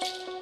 you.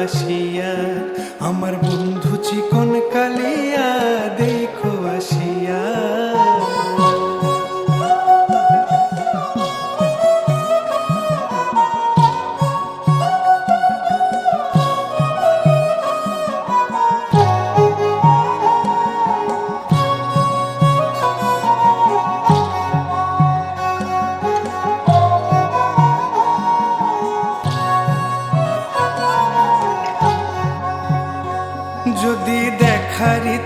আসিয়া আমার বন্ধু চিকন কালিয়া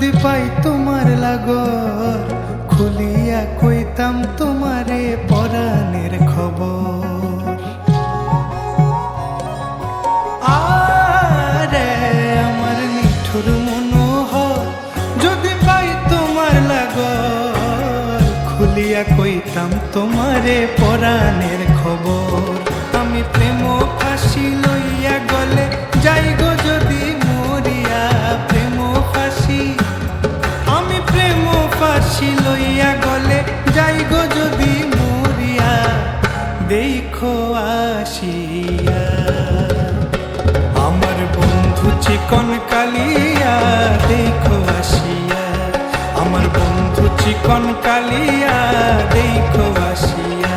যদি পাই তোমার লাগর, খুলিয়া কইতাম তোমারে পরাণের খবর। আরে আমার মিঠুর মনোহর, যদি পাই তোমার লাগর, খুলিয়া কইতাম তোমারে পরাণের খবর। বাঁশি লইয়া গলে যাই গো যদি মরিয়া, দেখো আসিয়া। আমার বন্ধু চিকন কালিয়া, দেখো আসিয়া। আমার বন্ধু চিকন কালিয়া, দেখো আসিয়া।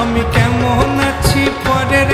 আমি কেমন আছি পরের